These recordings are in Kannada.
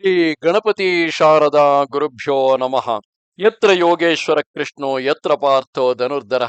ಶ್ರೀ ಗಣಪತಿ ಶಾರದಾ ಗುರುಭ್ಯೋ ನಮಃ. ಯತ್ರ ಯೋಗೇಶ್ವರ ಕೃಷ್ಣೋ, ಯತ್ರ ಪಾರ್ಥೋ ಧನುರ್ಧರ.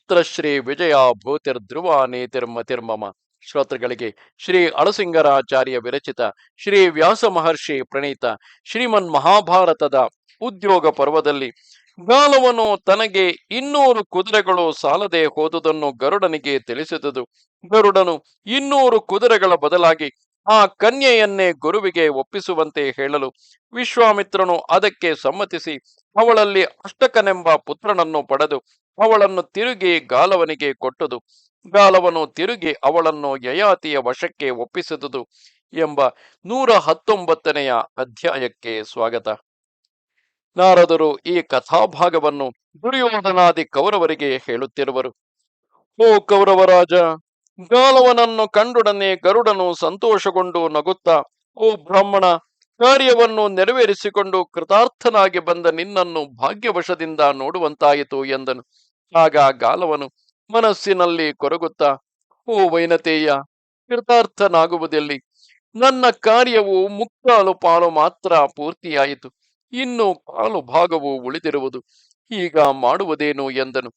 ಯತ್ರ ಶ್ರೀ ವಿಜಯ ಭೂತಿರ್ಧ್ರುವ ನೀತಿರ್ಮತಿರ್ಮಮ ಶ್ರೋತೃಗಳಿಗೆ ಶ್ರೀ ಅಳಸಿಂಗರಾಚಾರ್ಯ ವಿರಚಿತ ಶ್ರೀ ವ್ಯಾಸ ಮಹರ್ಷಿ ಪ್ರಣೀತ ಶ್ರೀಮನ್ ಮಹಾಭಾರತದ ಉದ್ಯೋಗ ಪರ್ವದಲ್ಲಿ ಗಾಲವನು ತನಗೆ ಇನ್ನೂರು ಕುದುರೆಗಳು ಸಾಲದೆ ಹೋದುದನ್ನು ಗರುಡನಿಗೆ ತಿಳಿಸಿದುದು. ಗರುಡನು ಇನ್ನೂರು ಕುದುರೆಗಳ ಬದಲಾಗಿ ಆ ಕನ್ಯೆಯನ್ನೇ ಗುರುವಿಗೆ ಒಪ್ಪಿಸುವಂತೆ ಹೇಳಲು ವಿಶ್ವಾಮಿತ್ರನು ಅದಕ್ಕೆ ಸಮ್ಮತಿಸಿ ಅವಳಲ್ಲಿ ಅಷ್ಟಕನೆಂಬ ಪುತ್ರನನ್ನು ಪಡೆದು ಅವಳನ್ನು ತಿರುಗಿ ಗಾಲವನಿಗೆ ಕೊಟ್ಟುದು. ಗಾಲವನು ತಿರುಗಿ ಅವಳನ್ನು ಯಯಾತಿಯ ವಶಕ್ಕೆ ಒಪ್ಪಿಸಿದುದು ಎಂಬ ನೂರ ಹತ್ತೊಂಬತ್ತನೆಯ ಅಧ್ಯಾಯಕ್ಕೆ ಸ್ವಾಗತ. ನಾರದರು ಈ ಕಥಾಭಾಗವನ್ನು ದುರ್ಯೋಧನಾದಿ ಕೌರವರಿಗೆ ಹೇಳುತ್ತಿರುವರು. ಓ ಕೌರವರಾಜ ಗಾಲವನನ್ನು ಕಂಡೊಡನೆ ಗರುಡನು ಸಂತೋಷಗೊಂಡು ನಗುತ್ತಾ, ಓ ಬ್ರಾಹ್ಮಣ, ಕಾರ್ಯವನ್ನು ನೆರವೇರಿಸಿಕೊಂಡು ಕೃತಾರ್ಥನಾಗಿ ಬಂದ ನಿನ್ನನ್ನು ಭಾಗ್ಯವಶದಿಂದ ನೋಡುವಂತಾಯಿತು ಎಂದನು. ಆಗ ಗಾಲವನು ಮನಸ್ಸಿನಲ್ಲಿ ಕೊರಗುತ್ತಾ, ಓ ವೈನತೇಯ, ಕೃತಾರ್ಥನಾಗುವುದೆಲ್ಲಿ? ನನ್ನ ಕಾರ್ಯವು ಮುಕ್ಕಾಲು ಪಾಲು ಮಾತ್ರ ಪೂರ್ತಿಯಾಯಿತು. ಇನ್ನು ಕಾಲು ಭಾಗವು ಉಳಿದಿರುವುದು. ಈಗ ಮಾಡುವುದೇನು? ಎಂದನು.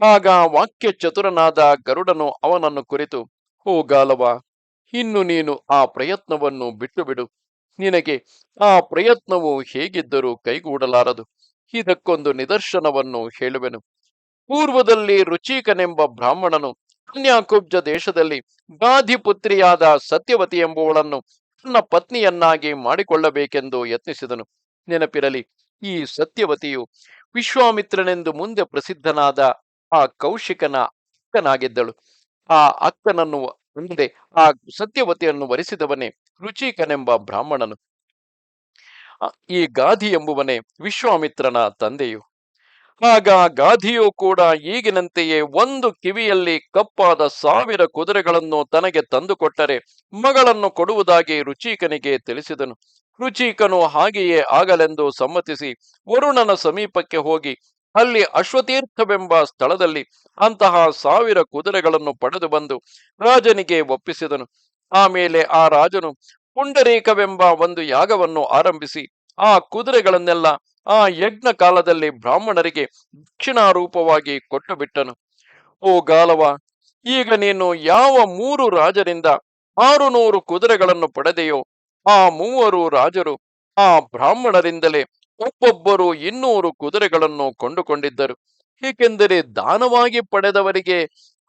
ಆಗ ವಾಕ್ಯ ಚತುರನಾದ ಗರುಡನು ಅವನನ್ನು ಕುರಿತು ಓ ಗಾಲವ, ಇನ್ನು ನೀನು ಆ ಪ್ರಯತ್ನವನ್ನು ಬಿಟ್ಟು ಬಿಡು ನಿನಗೆ ಆ ಪ್ರಯತ್ನವು ಹೇಗಿದ್ದರೂ ಕೈಗೂಡಲಾರದು. ಇದಕ್ಕೊಂದು ನಿದರ್ಶನವನ್ನು ಹೇಳುವೆನು. ಪೂರ್ವದಲ್ಲಿ ರುಚಿಕನೆಂಬ ಬ್ರಾಹ್ಮಣನು ಕನ್ಯಾಕುಬ್ಜ ದೇಶದಲ್ಲಿ ಗಾಧಿಪುತ್ರಿಯಾದ ಸತ್ಯವತಿ ಎಂಬುವಳನ್ನು ತನ್ನ ಪತ್ನಿಯನ್ನಾಗಿ ಮಾಡಿಕೊಳ್ಳಬೇಕೆಂದು ಯತ್ನಿಸಿದನು. ನೆನಪಿರಲಿ, ಈ ಸತ್ಯವತಿಯು ವಿಶ್ವಾಮಿತ್ರನೆಂದು ಮುಂದೆ ಪ್ರಸಿದ್ಧನಾದ ಆ ಕೌಶಿಕನ ಅಕ್ಕನಾಗಿದ್ದಳು. ಆ ಅಕ್ಕನನ್ನು ಅಂದರೆ ಆ ಸತ್ಯವತಿಯನ್ನು ವರಿಸಿದವನೇ ರುಚಿಕನೆಂಬ ಬ್ರಾಹ್ಮಣನು. ಈ ಗಾಧಿ ಎಂಬುವನೇ ವಿಶ್ವಾಮಿತ್ರನ ತಂದೆಯು. ಆಗ ಗಾಧಿಯು ಕೂಡ ಈಗಿನಂತೆಯೇ ಒಂದು ಕಿವಿಯಲ್ಲಿ ಕಪ್ಪಾದ ಸಾವಿರ ಕುದುರೆಗಳನ್ನು ತನಗೆ ತಂದುಕೊಟ್ಟರೆ ಮಗಳನ್ನು ಕೊಡುವುದಾಗಿ ರುಚಿಕನಿಗೆ ತಿಳಿಸಿದನು. ರುಚಿಕನು ಹಾಗೆಯೇ ಆಗಲೆಂದು ಸಮ್ಮತಿಸಿ ವರುಣನ ಸಮೀಪಕ್ಕೆ ಹೋಗಿ ಅಲ್ಲಿ ಅಶ್ವತೀರ್ಥವೆಂಬ ಸ್ಥಳದಲ್ಲಿ ಅಂತಹ ಸಾವಿರ ಕುದುರೆಗಳನ್ನು ಪಡೆದು ಬಂದು ರಾಜನಿಗೆ ಒಪ್ಪಿಸಿದನು. ಆಮೇಲೆ ಆ ರಾಜನು ಪುಂಡರೀಕವೆಂಬ ಒಂದು ಯಾಗವನ್ನು ಆರಂಭಿಸಿ ಆ ಕುದುರೆಗಳನ್ನೆಲ್ಲ ಆ ಯಜ್ಞ ಕಾಲದಲ್ಲಿ ಬ್ರಾಹ್ಮಣರಿಗೆ ದಕ್ಷಿಣಾರೂಪವಾಗಿ ಕೊಟ್ಟು ಬಿಟ್ಟನು ಓ ಗಾಲವ, ಈಗ ನೀನು ಯಾವ ಮೂರು ರಾಜರಿಂದ ಆರು ನೂರು ಕುದುರೆಗಳನ್ನು ಪಡೆದೆಯೋ ಆ ಮೂವರು ರಾಜರು ಆ ಬ್ರಾಹ್ಮಣರಿಂದಲೇ ಒಬ್ಬೊಬ್ಬರು ಇನ್ನೂರು ಕುದುರೆಗಳನ್ನು ಕೊಂಡುಕೊಂಡಿದ್ದರು. ಏಕೆಂದರೆ ದಾನವಾಗಿ ಪಡೆದವರಿಗೆ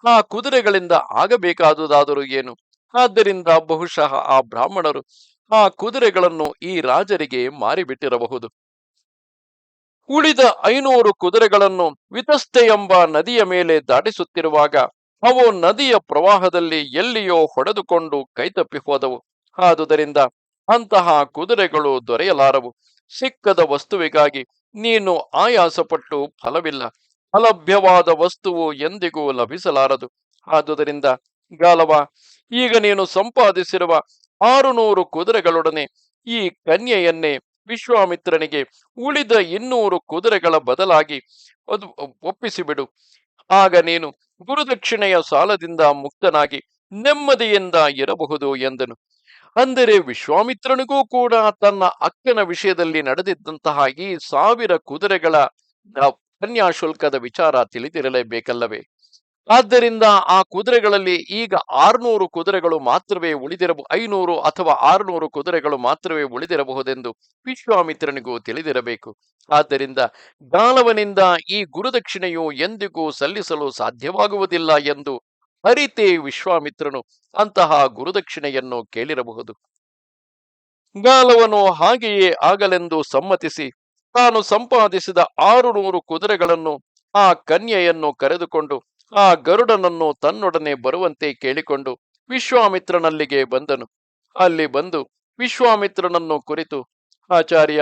ಆ ಕುದುರೆಗಳಿಂದ ಆಗಬೇಕಾದುದಾದರೂ ಏನು? ಆದ್ದರಿಂದ ಬಹುಶಃ ಆ ಬ್ರಾಹ್ಮಣರು ಆ ಕುದುರೆಗಳನ್ನು ಈ ರಾಜರಿಗೆ ಮಾರಿಬಿಟ್ಟಿರಬಹುದು. ಉಳಿದ ಐನೂರು ಕುದುರೆಗಳನ್ನು ವಿತಸ್ತೆ ಎಂಬ ನದಿಯ ಮೇಲೆ ದಾಟಿಸುತ್ತಿರುವಾಗ ಅವು ನದಿಯ ಪ್ರವಾಹದಲ್ಲಿ ಎಲ್ಲಿಯೋ ಹೊಡೆದುಕೊಂಡು ಕೈತಪ್ಪಿ ಹೋದವು. ಆದುದರಿಂದ ಅಂತಹ ಕುದುರೆಗಳು ದೊರೆಯಲಾರವು. ಸಿಕ್ಕದ ವಸ್ತುವಿಗಾಗಿ ನೀನು ಆಯಾಸಪಟ್ಟು ಫಲವಿಲ್ಲ. ಅಲಭ್ಯವಾದ ವಸ್ತುವು ಎಂದಿಗೂ ಲಭಿಸಲಾರದು. ಆದುದರಿಂದ ಗಾಲವ, ಈಗ ನೀನು ಸಂಪಾದಿಸಿರುವ ಆರುನೂರು ಕುದುರೆಗಳೊಡನೆ ಈ ಕನ್ಯೆಯನ್ನೇ ವಿಶ್ವಾಮಿತ್ರನಿಗೆ ಉಳಿದ ಇನ್ನೂರು ಕುದುರೆಗಳ ಬದಲಾಗಿ ಒಪ್ಪಿಸಿಬಿಡು. ಆಗ ನೀನು ಗುರುದಕ್ಷಿಣೆಯ ಸಾಲದಿಂದ ಮುಕ್ತನಾಗಿ ನೆಮ್ಮದಿಯಿಂದ ಇರಬಹುದು ಎಂದನು. ಅಂದರೆ ವಿಶ್ವಾಮಿತ್ರನಿಗೂ ಕೂಡ ತನ್ನ ಅಕ್ಕನ ವಿಷಯದಲ್ಲಿ ನಡೆದಿದ್ದಂತಹ ಈ ಸಾವಿರ ಕುದುರೆಗಳ ಕನ್ಯಾ ಕನ್ಯಾಶುಲ್ಕದ ವಿಚಾರ ತಿಳಿದಿರಲೇಬೇಕಲ್ಲವೇ? ಆದ್ದರಿಂದ ಆ ಕುದುರೆಗಳಲ್ಲಿ ಈಗ ಆರ್ನೂರು ಕುದುರೆಗಳು ಮಾತ್ರವೇ ಉಳಿದಿರಬ, ಐನೂರು ಅಥವಾ ಆರುನೂರು ಕುದುರೆಗಳು ಮಾತ್ರವೇ ಉಳಿದಿರಬಹುದೆಂದು ವಿಶ್ವಾಮಿತ್ರನಿಗೂ ತಿಳಿದಿರಬೇಕು. ಆದ್ದರಿಂದ ಗಾಲವನಿಂದ ಈ ಗುರುದಕ್ಷಿಣೆಯು ಎಂದಿಗೂ ಸಲ್ಲಿಸಲು ಸಾಧ್ಯವಾಗುವುದಿಲ್ಲ ಎಂದು ಅರಿತೇ ವಿಶ್ವಾಮಿತ್ರನು ಅಂತಹ ಗುರುದಕ್ಷಿಣೆಯನ್ನು ಕೇಳಿರಬಹುದು. ಗಾಲವನು ಹಾಗೆಯೇ ಆಗಲೆಂದು ಸಮ್ಮತಿಸಿ ತಾನು ಸಂಪಾದಿಸಿದ ಆರು ನೂರು ಕುದುರೆಗಳನ್ನು ಆ ಕನ್ಯೆಯನ್ನು ಕರೆದುಕೊಂಡು ಆ ಗರುಡನನ್ನು ತನ್ನೊಡನೆ ಬರುವಂತೆ ಕೇಳಿಕೊಂಡು ವಿಶ್ವಾಮಿತ್ರನಲ್ಲಿಗೆ ಬಂದನು. ಅಲ್ಲಿ ಬಂದು ವಿಶ್ವಾಮಿತ್ರನನ್ನು ಕುರಿತು, ಆಚಾರ್ಯ,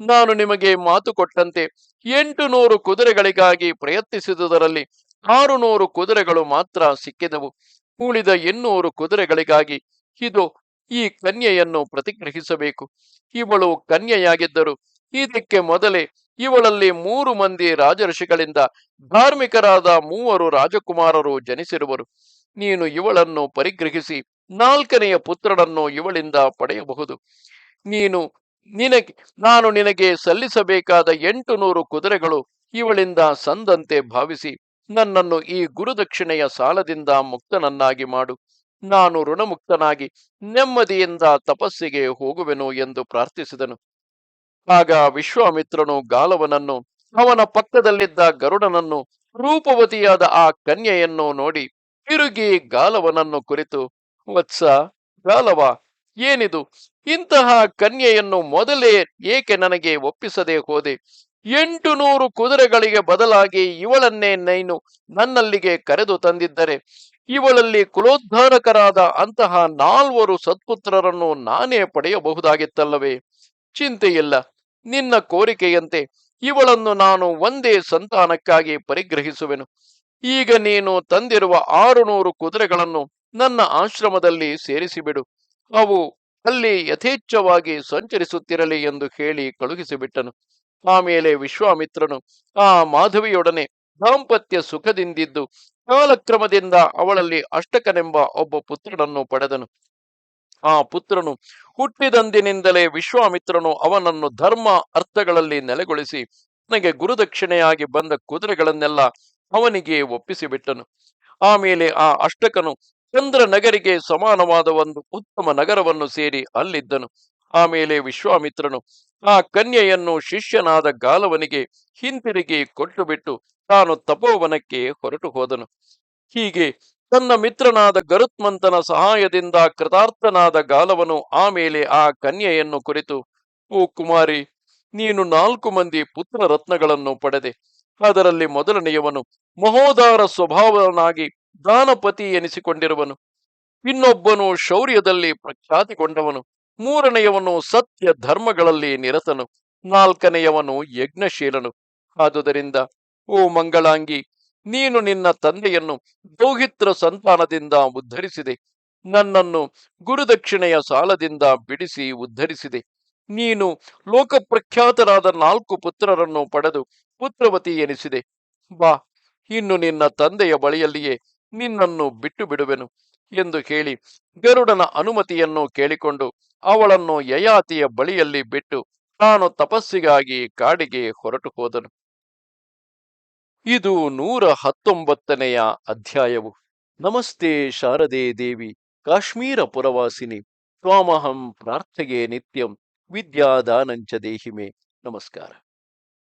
ನಾನು ನಿಮಗೆ ಮಾತು ಕೊಟ್ಟಂತೆ ಎಂಟು ನೂರು ಕುದುರೆಗಳಿಗಾಗಿ ಪ್ರಯತ್ನಿಸಿದುದರಲ್ಲಿ ಆರು ನೂರು ಕುದುರೆಗಳು ಮಾತ್ರ ಸಿಕ್ಕಿದವು. ಉಳಿದ ಇನ್ನೂರು ಕುದುರೆಗಳಿಗಾಗಿ ಇದು ಈ ಕನ್ಯೆಯನ್ನು ಪ್ರತಿಗ್ರಹಿಸಬೇಕು. ಇವಳು ಕನ್ಯೆಯಾಗಿದ್ದರು. ಇದಕ್ಕೆ ಮೊದಲೇ ಇವಳಲ್ಲಿ ಮೂರು ಮಂದಿ ರಾಜಋಷಿಗಳಿಂದ ಧಾರ್ಮಿಕರಾದ ಮೂವರು ರಾಜಕುಮಾರರು ಜನಿಸಿರುವರು. ನೀನು ಇವಳನ್ನು ಪರಿಗ್ರಹಿಸಿ ನಾಲ್ಕನೆಯ ಪುತ್ರನನ್ನು ಇವಳಿಂದ ಪಡೆಯಬಹುದು. ನೀನು ನಿನಗೆ, ನಾನು ನಿನಗೆ ಸಲ್ಲಿಸಬೇಕಾದ ಎಂಟು ನೂರು ಕುದುರೆಗಳು ಇವಳಿಂದ ಸಂದಂತೆ ಭಾವಿಸಿ. ನನ್ನನ್ನು ಈ ಗುರುದಕ್ಷಿಣೆಯ ಸಾಲದಿಂದ ಮುಕ್ತನನ್ನಾಗಿ ಮಾಡು. ನಾನು ಋಣಮುಕ್ತನಾಗಿ ನೆಮ್ಮದಿಯಿಂದ ತಪಸ್ಸಿಗೆ ಹೋಗುವೆನು ಎಂದು ಪ್ರಾರ್ಥಿಸಿದನು. ಆಗ ವಿಶ್ವಾಮಿತ್ರನು ಗಾಲವನನ್ನು, ಅವನ ಪಕ್ಕದಲ್ಲಿದ್ದ ಗರುಡನನ್ನು, ರೂಪವತಿಯಾದ ಆ ಕನ್ಯೆಯನ್ನು ನೋಡಿ ತಿರುಗಿ ಗಾಲವನನ್ನು ಕುರಿತು, ವತ್ಸ, ಗಾಲವ, ಏನಿದು? ಇಂತಹ ಕನ್ಯೆಯನ್ನು ಮೊದಲೇ ಏಕೆ ನನಗೆ ಒಪ್ಪಿಸದೆ ಹೋದೆ? ಎಂಟು ನೂರು ಕುದುರೆಗಳಿಗೆ ಬದಲಾಗಿ ಇವಳನ್ನೇ ನೈನು ನನ್ನಲ್ಲಿಗೆ ಕರೆದು ತಂದಿದ್ದರೆ ಇವಳಲ್ಲಿ ಕುಲೋದ್ಧಾರಕರಾದ ಅಂತಹ ನಾಲ್ವರು ಸತ್ಪುತ್ರರನ್ನು ನಾನೇ ಪಡೆಯಬಹುದಾಗಿತ್ತಲ್ಲವೇ? ಚಿಂತೆಯಿಲ್ಲ. ನಿನ್ನ ಕೋರಿಕೆಯಂತೆ ಇವಳನ್ನು ನಾನು ಒಂದೇ ಸಂತಾನಕ್ಕಾಗಿ ಪರಿಗ್ರಹಿಸುವೆನು. ಈಗ ನೀನು ತಂದಿರುವ ಆರು ನೂರು ಕುದುರೆಗಳನ್ನು ನನ್ನ ಆಶ್ರಮದಲ್ಲಿ ಸೇರಿಸಿಬಿಡು. ಅವು ಅಲ್ಲಿ ಯಥೇಚ್ಛವಾಗಿ ಸಂಚರಿಸುತ್ತಿರಲಿ ಎಂದು ಹೇಳಿ ಕಳುಹಿಸಿಬಿಟ್ಟನು. ಆಮೇಲೆ ವಿಶ್ವಾಮಿತ್ರನು ಆ ಮಾಧವಿಯೊಡನೆ ದಾಂಪತ್ಯ ಸುಖದಿಂದಿದ್ದು ಕಾಲಕ್ರಮದಿಂದ ಅವಳಲ್ಲಿ ಅಷ್ಟಕನೆಂಬ ಒಬ್ಬ ಪುತ್ರನನ್ನು ಪಡೆದನು. ಆ ಪುತ್ರನು ಹುಟ್ಟಿದಂದಿನಿಂದಲೇ ವಿಶ್ವಾಮಿತ್ರನು ಅವನನ್ನು ಧರ್ಮ ಅರ್ಥಗಳಲ್ಲಿ ನೆಲೆಗೊಳಿಸಿ ನನಗೆ ಗುರುದಕ್ಷಿಣೆಯಾಗಿ ಬಂದ ಕುದುರೆಗಳನ್ನೆಲ್ಲ ಅವನಿಗೆ ಒಪ್ಪಿಸಿಬಿಟ್ಟನು. ಆಮೇಲೆ ಆ ಅಷ್ಟಕನು ಚಂದ್ರ ನಗರಿಗೆ ಸಮಾನವಾದ ಒಂದು ಉತ್ತಮ ನಗರವನ್ನು ಸೇರಿ ಅಲ್ಲಿದ್ದನು. ಆಮೇಲೆ ವಿಶ್ವಾಮಿತ್ರನು ಆ ಕನ್ಯೆಯನ್ನು ಶಿಷ್ಯನಾದ ಗಾಲವನಿಗೆ ಹಿಂತಿರುಗಿ ಕೊಟ್ಟು ಬಿಟ್ಟು ತಾನು ತಪೋವನಕ್ಕೆ ಹೊರಟು ಹೋದನು. ಹೀಗೆ ತನ್ನ ಮಿತ್ರನಾದ ಗರುತ್ಮಂತನ ಸಹಾಯದಿಂದ ಕೃತಾರ್ಥನಾದ ಗಾಲವನು ಆಮೇಲೆ ಆ ಕನ್ಯೆಯನ್ನು ಕುರಿತು, ಓ ಕುಮಾರಿ, ನೀನು ನಾಲ್ಕು ಮಂದಿ ಪುತ್ರ ರತ್ನಗಳನ್ನು ಪಡೆದೆ. ಅದರಲ್ಲಿ ಮೊದಲನೆಯವನು ಮಹೋದಾರ ಸ್ವಭಾವನಾಗಿ ದಾನಪತಿ ಎನಿಸಿಕೊಂಡಿರುವನು. ಇನ್ನೊಬ್ಬನು ಶೌರ್ಯದಲ್ಲಿ ಪ್ರಖ್ಯಾತಿಗೊಂಡವನು. ಮೂರನೆಯವನು ಸತ್ಯ ಧರ್ಮಗಳಲ್ಲಿ ನಿರತನು, ನಾಲ್ಕನೆಯವನು ಯಜ್ಞಶೀಲನು. ಆದುದರಿಂದ, ಓ ಮಂಗಳಾಂಗಿ, ನೀನು ನಿನ್ನ ತಂದೆಯನ್ನು ದೌಹಿತ್ರ ಸಂತಾನದಿಂದ ಉದ್ಧರಿಸಿದೆ. ನನ್ನನ್ನು ಗುರುದಕ್ಷಿಣೆಯ ಸಾಲದಿಂದ ಬಿಡಿಸಿ ಉದ್ಧರಿಸಿದೆ. ನೀನು ಲೋಕಪ್ರಖ್ಯಾತರಾದ ನಾಲ್ಕು ಪುತ್ರರನ್ನು ಪಡೆದು ಪುತ್ರವತಿ ಎನಿಸಿದೆ. ಬಾ, ಇನ್ನು ನಿನ್ನ ತಂದೆಯ ಬಳಿಯಲ್ಲಿಯೇ ನಿನ್ನನ್ನು ಬಿಟ್ಟು ಬಿಡುವೆನು ಎಂದು ಹೇಳಿ ಗರುಡನ ಅನುಮತಿಯನ್ನು ಕೇಳಿಕೊಂಡು ಅವಳನ್ನು ಯಯಾತಿಯ ಬಳಿಯಲ್ಲಿ ಬಿಟ್ಟು ತಾನು ತಪಸ್ಸಿಗಾಗಿ ಕಾಡಿಗೆ ಹೊರಟು ಹೋದನು. ಇದು ನೂರ ಹತ್ತೊಂಬತ್ತನೆಯ ಅಧ್ಯಾಯವು. ನಮಸ್ತೆ ಶಾರದೆ ದೇವಿ, ಕಾಶ್ಮೀರ ಪುರವಾಸಿನಿ, ತ್ವಾಮಹಂ ಪ್ರಾರ್ಥೆಗೆ ನಿತ್ಯಂ, ವಿದ್ಯಾದಾನಂಚ ದೇಹಿಮೆ. ನಮಸ್ಕಾರ.